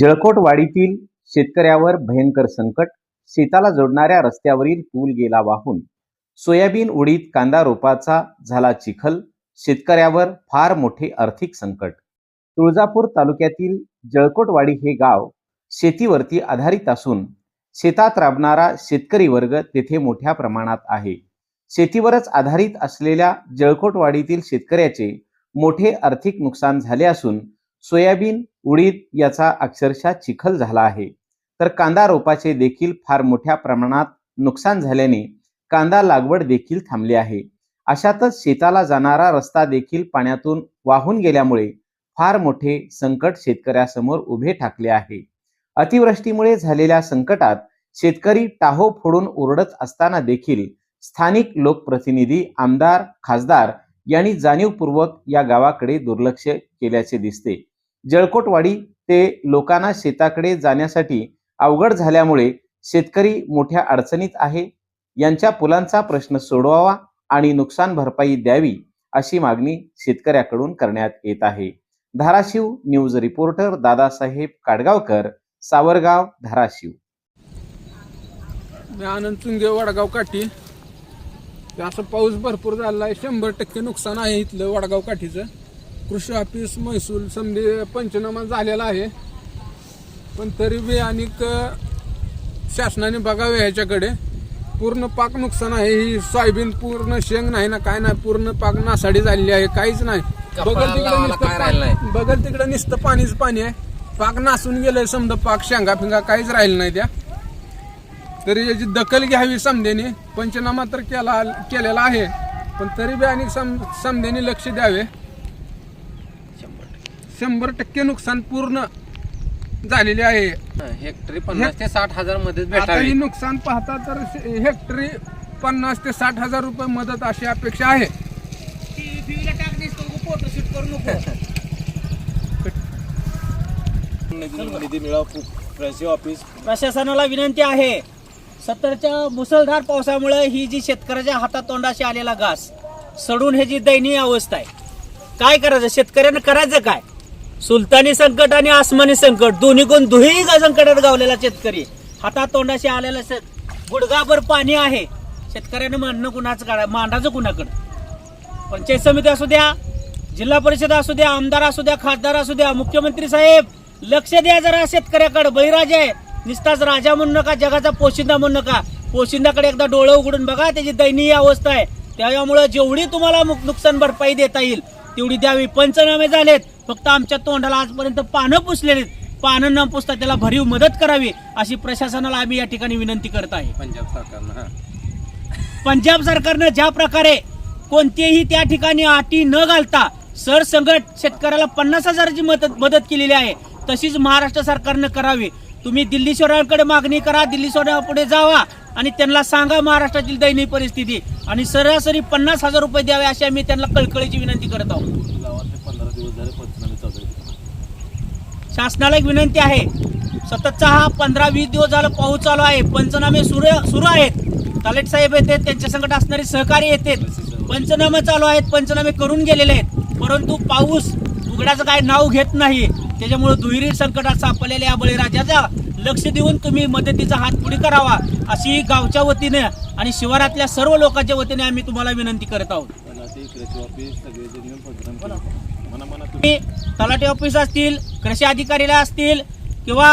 जळकोटवाडीतील शेतकऱ्यावर भयंकर संकट शेताला जोडणाऱ्या रस्त्यावरील पूल गेला वाहून. सोयाबीन उडीद कांदा रोपाचा झाला चिखल शेतकऱ्यावर फार मोठे आर्थिक संकट. तुळजापूर तालुक्यातील जळकोटवाडी हे गाव शेतीवरती आधारित असून शेतात राबणारा शेतकरी वर्ग तेथे मोठ्या प्रमाणात आहे. शेतीवरच आधारित असलेल्या जळकोटवाडीतील शेतकऱ्याचे मोठे आर्थिक नुकसान झाले असून सोयाबीन उडीद याचा अक्षरशः चिखल झाला आहे. तर कांदा रोपाचे देखील फार मोठ्या प्रमाणात नुकसान झाल्याने कांदा लागवड देखील थांबली आहे. अशातच शेताला जाणारा रस्ता देखील पाण्यातून वाहून गेल्यामुळे फार मोठे संकट शेतकऱ्यासमोर उभे ठाकले आहे. अतिवृष्टीमुळे झालेल्या संकटात शेतकरी टाहो फोडून ओरडत असताना देखील स्थानिक लोकप्रतिनिधी आमदार खासदार यांनी जाणीवपूर्वक या गावाकडे दुर्लक्ष केल्याचे दिसते. जळकोटवाडी ते लोकांना शेताकडे जाण्यासाठी अवघड झाल्यामुळे शेतकरी मोठ्या अडचणीत आहे. यांच्या पुलांचा प्रश्न सोडवावा आणि नुकसान भरपाई द्यावी अशी मागणी शेतकऱ्याकडून करण्यात येत आहे. Dharashiv news reporter Dadasaheb Kadgaonkar Savargaon Dharashiv. मी आनंद चुंगे वडगाव काठी. असं पाऊस भरपूर झाला आहे शंभर टक्के नुकसान आहे इथलं वडगाव काठीचं. कृषी ऑफिस महसूल समजे पंचनामा झालेला आहे. पण तरी बी अनेक शासनाने बघावे ह्याच्याकडे. पूर्ण पाक नुकसान आहे. ही सोयाबीन पूर्ण शेंग नाही ना काय नाही पूर्ण पाक नासाडी झालेली आहे. काहीच नाही. बगल तिकडे बगल तिकडे नुसतं पाणीच पाणी आहे. पाक नासून गेलंय समजा पाक शेंगा फिंगा काहीच राहिलं नाही त्या. तरी याची दखल घ्यावी समध्याने पंचनामा तर केला केलेला आहे. पण तरी बी आणि सम समध्याने लक्ष द्यावे. शंभर टक्के नुकसान पूर्ण झालेले आहे. हेक्टरी पन्नास ते साठ हजारमध्ये आता भेटावी. ही नुकसान पाहता तर हेक्टरी पन्नास ते साठ हजार रुपये मदत अशी अपेक्षा आहे. निधी मिळावा कृषी ऑफिस. प्रशासनाला विनंती आहे. सत्तरच्या मुसळधार पावसामुळे ही जी शेतकऱ्याच्या हातातोंडाशी आलेला घास सडून ह्याची दयनीय अवस्था आहे काय करायचं? शेतकऱ्यानं करायचं काय? सुलतानी संकट आणि आसमानी संकट दोन्ही कोण दुही संकटात गावलेला शेतकरी. हातातोंडाशी आलेला शेत गुडघाभर पाणी आहे. शेतकऱ्यानं मांडणं कुणाचं काढा मांडाचं कुणाकडं? पंचायत समिती असू द्या जिल्हा परिषद असू द्या आमदार असू द्या खासदार असू द्या मुख्यमंत्री साहेब लक्ष द्या जरा शेतकऱ्याकडे बळीराजा आहे निस्ताच राजा म्हणू नका जगाचा पोशिंदा म्हणू नका. पोशिंदाकडे एकदा डोळं उघडून बघा त्याची दयनीय अवस्था आहे. त्यामुळे जेवढी तुम्हाला नुकसान भरपाई देता येईल तेवढी द्यावी. पंचनामे झालेत. फक्त आमच्या तोंडाला आजपर्यंत पानं पुसलेलीत. पानं न पुसता त्याला भरीव मदत करावी अशी प्रशासनाला आम्ही या ठिकाणी विनंती करत आहे. पंजाब सरकारनं हा. पंजाब सरकारनं ज्या प्रकारे कोणतेही त्या ठिकाणी अटी न घालता सरसंगट शेतकऱ्याला पन्नास हजाराची मदत मदत केलेली आहे तशीच महाराष्ट्र सरकारनं करावी. तुम्ही दिल्ली स्वरांकडे मागणी करा दिल्ली पुढे जावा आणि त्यांना सांगा महाराष्ट्रातील दयनीय परिस्थिती. आणि सरासरी पन्नास हजार रुपये द्यावे अशी आम्ही त्यांना कळकळीची विनंती करत आहोत. शासनाला एक विनंती आहे. सततचा हा पंधरा वीस दिवस झाला पाऊस चालू आहे. पंचनामे सुरू सुरू आहेत. तलेट साहेब येतात त्यांच्या संकट असणारे सहकारी येतात. पंचनामे चालू आहेत पंचनामे करून गेलेले आहेत. परंतु पाऊस उघड्याचं काय नाव घेत नाही. त्याच्यामुळे दुहेरी संकटात सापडलेल्या या बळीराजाचा लक्ष देऊन तुम्ही मदतीचा हात पुढे करावा अशी गावच्या वतीने आणि शिवारातल्या सर्व लोकांच्या वतीने आम्ही तुम्हाला विनंती करत आहोत. तलाठी ऑफिस असतील कृषी अधिकारीला असतील किंवा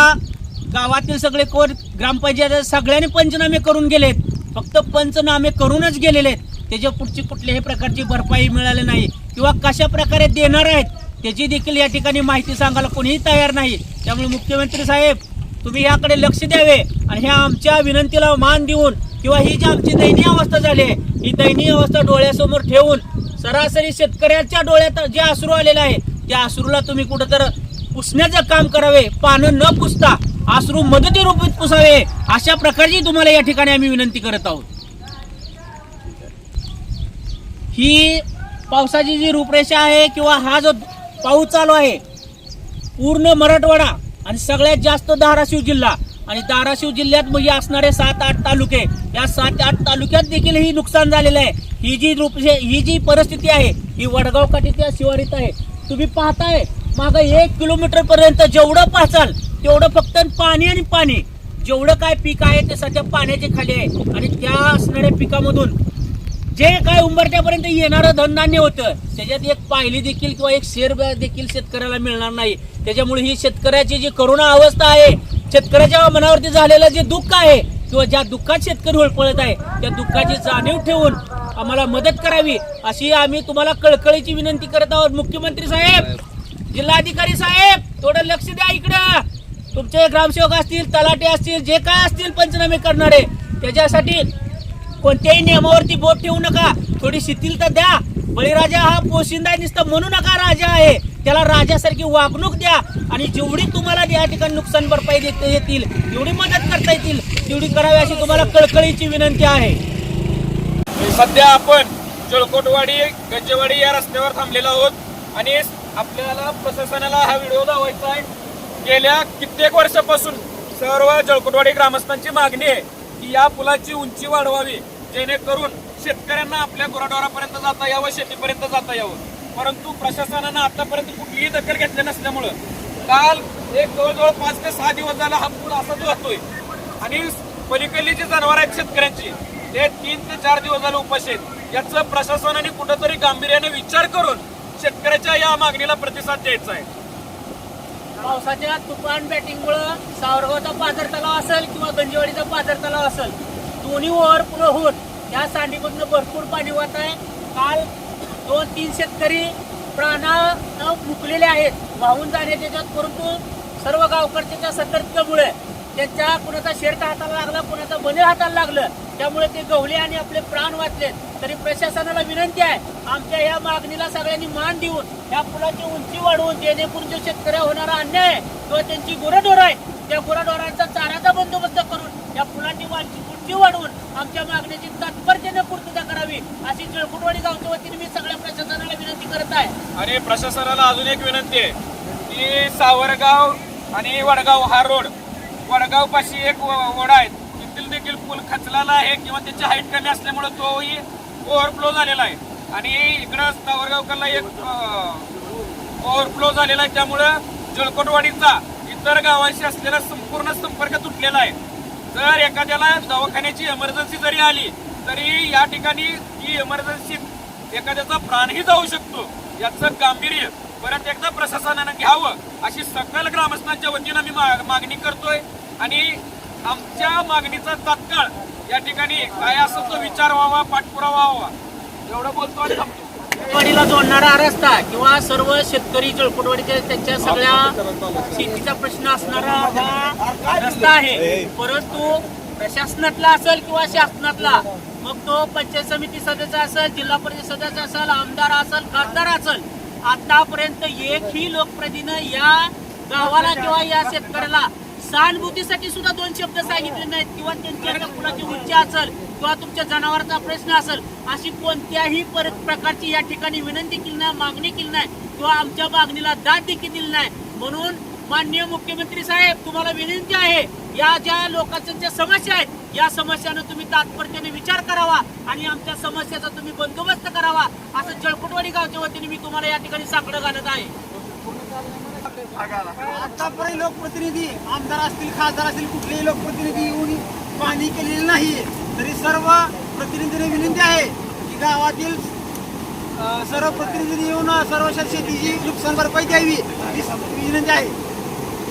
गावातील सगळे कोण ग्रामपंचायत सगळ्यांनी पंचनामे करून गेलेत. फक्त पंचनामे करूनच गेलेले आहेत त्याच्या पुढची कुठल्याही प्रकारची भरपाई मिळाली नाही. किंवा कशा प्रकारे देणार आहेत त्याची देखील या ठिकाणी माहिती सांगायला कोणीही तयार नाही. त्यामुळे मुख्यमंत्री साहेब तुम्ही याकडे लक्ष द्यावे आणि ह्या आमच्या विनंतीला मान देऊन किंवा ही जी आमची दयनीय अवस्था झाली आहे ही दयनीय अवस्था डोळ्यासमोर ठेवून सरासरी शेतकऱ्याच्या डोळ्यात जे आसरू आलेलं आहे त्या आसरूला तुम्ही कुठं तर पुसण्याचं काम करावे पानं न पुसता आसरू मदती रूपात पुसावे अशा प्रकारची तुम्हाला या ठिकाणी आम्ही विनंती करत आहोत. ही पावसाची जी रूपरेषा आहे किंवा हा जो पाऊस चालू आहे पूर्ण मराठवाडा आणि सगळ्यात जास्त धाराशिव जिल्हा आणि धाराशिव जिल्ह्यात म्हणजे असणारे सात आठ तालुके या सात आठ तालुक्यात देखील ही नुकसान झालेलं आहे. ही जी रूप म्हणजे ही जी परिस्थिती आहे ही वडगाव काठी त्या शिवारीत आहे. तुम्ही पाहताय मागं एक किलोमीटर पर्यंत जेवढं पाहचाल तेवढं फक्त पाणी आणि पाणी. जेवढं काय पीक आहे ते सध्या पाण्याच्या खाली आहे. आणि त्या असणाऱ्या पिकामधून जे काय उंबरट्यापर्यंत येणारं धनधान्य होतं त्याच्यात एक पायली देखील किंवा एक शेर देखील शेतकऱ्याला मिळणार नाही. त्याच्यामुळे ही शेतकऱ्याची जी करुणा अवस्था आहे शेतकऱ्याच्या मनावरती झालेलं जे दुःख आहे किंवा ज्या दुःखात शेतकरी होळपळत आहे त्या दुःखाची जाणीव ठेवून आम्हाला मदत करावी अशी आम्ही तुम्हाला कळकळीची विनंती करत आहोत. मुख्यमंत्री साहेब जिल्हाधिकारी साहेब थोडं लक्ष द्या इकडं. तुमचे ग्रामसेवक असतील तलाटे असतील जे काय असतील पंचनामे करणारे त्याच्यासाठी कोणत्याही नियमावरती बोट ठेवू नका. थोडी शिथिलता द्या. बळीराजा हा पोशिंदा दिसतो म्हणू नका राजा आहे. त्याला राजासारखी वागणूक द्या आणि जेवढी तुम्हाला या ठिकाणी नुकसान भरपाई देता येतील जेवढी मदत करता येतील तेवढी करावी अशी तुम्हाला कळकळीची विनंती आहे. सध्या आपण जळकोटवाडी गंजेवाडी या रस्त्यावर थांबलेलो आहोत आणि आपल्याला प्रशासनाला हा व्हिडिओ दावायचा आहे. गेल्या कित्येक वर्षापासून सर्व जळकोटवाडी ग्रामस्थांची मागणी आहे की या पुलाची उंची वाढवावी जेणेकरून शेतकऱ्यांना आपल्या गुराढोरापर्यंत जाता यावं शेतीपर्यंत जाता यावं. परंतु प्रशासनानं आतापर्यंत कुठलीही दखल घेतली नसल्यामुळं काल एक जवळजवळ पाच ते सहा दिवस झाला हा पूर असाच वाहतोय आणि पलीकडली जी जनावर आहेत शेतकऱ्यांची ते तीन ते चार दिवस झाले उपाशी आहेत. याचं प्रशासनाने कुठंतरी गांभीर्याने विचार करून शेतकऱ्याच्या या मागणीला प्रतिसाद द्यायचा आहे. पावसाच्या तुफान बॅटिंगमुळं सावरगावचा पाझर तलाव असेल किंवा गंजेवाडीचा पाझर तलाव असेल दोन्ही ओव्हरफ्लो होऊन या सांडीमधनं भरपूर पाणी वाहत आहे. काल दोन तीन शेतकरी प्राणानं मुकलेले आहेत. वाहून जाणे त्याच्यात परंतु सर्व गावकऱ्यांच्या सतर्कतेमुळे त्यांच्या कुणाचा शेरटा हाताला लागला कुणाचा बने हाताला लागलं त्यामुळे ते गवले आणि आपले प्राण वाचले तरी प्रशासनाला विनंती आहे आमच्या या मागणीला सगळ्यांनी मान देऊन या पुलाची उंची वाढवून जेणेकरून जो शेतकऱ्या होणारा अन्याय आहे किंवा त्यांची गुरंढोर आहे त्या गुरंढोरांचा चाराचा बंदोबस्त या पुलाची वांची उंची वाढवून आमच्या मागणीची तात्पर्याने पूर्तता करावी अशी जळकुटवाडी गावच्या वतीने मी सगळ्या प्रशासनाला विनंती करत आहे. आणि प्रशासनाला अजून एक विनंती आहे की सावरगाव आणि वडगाव हा रोड वडगाव पाशी एक ओढा आहे. तिथील देखील पूल खचलेला आहे किंवा त्याची हाईट कमी असल्यामुळे तोही ओव्हरफ्लो झालेला आहे. आणि इकडं सावरगावकडला एक ओव्हरफ्लो झालेला आहे. त्यामुळं जळकोटवाडीचा इतर गावांशी असलेला संपूर्ण संपर्क तुटलेला आहे. जर एखाद्याला दवाखान्याची इमर्जन्सी जरी आली तरी या ठिकाणी ही इमर्जन्सी एखाद्याचा प्राणही जाऊ शकतो. याचं गांभीर्य परत एकदा प्रशासनानं घ्यावं अशी सकल ग्रामस्थांच्या वतीनं मी मागणी करतोय. आणि आमच्या मागणीचा तात्काळ या ठिकाणी काय असं तो विचार व्हावा पाठपुरावा व्हावा. एवढं बोलतो आणि थांबतो. वाडीला जोडणारा रस्ता किंवा सर्व शेतकरी जळकोटवाडीच्या त्यांच्या सगळ्या शेतीचा प्रश्न असणारा हा रस्ता आहे. परंतु प्रशासनातला असेल किंवा शासनातला मग तो पंचायत समिती सदस्य असेल जिल्हा परिषद सदस्य असेल आमदार असेल खासदार असेल आतापर्यंत एकही लोकप्रतिनिधी या गावाला किंवा या शेतकऱ्याला सहानुभूतीसाठी सुद्धा दोन शब्द सांगितले नाहीत किंवा त्यांच्या कुणाची उच्च असेल किंवा तुमच्या जनावरांचा प्रश्न असेल अशी कोणत्याही पर- प्रकारची या ठिकाणी विनंती केली नाही मागणी केली नाही किंवा आमच्या मागणीला दाद देखील दिली नाही. म्हणून माननीय मुख्यमंत्री साहेब तुम्हाला विनंती आहे या ज्या लोकांच्या ज्या समस्या आहेत या समस्यांना तुम्ही तात्पर्याने विचार करावा आणि आमच्या समस्याचा तुम्ही बंदोबस्त करावा असं जळकुटवाडी गावच्या वतीने मी तुम्हाला या ठिकाणी साकडं घालत आहे. आतापर्यंत लोकप्रतिनिधी आमदार असतील खासदार असतील कुठलेही लोकप्रतिनिधी येऊन पाणी केलेली नाही. तरी सर्व प्रतिनिधीने विनंती आहे की गावातील सर्व प्रतिनिधी येऊन सर्व शेतीची नुकसान भरपाई द्यावी ही विनंती आहे.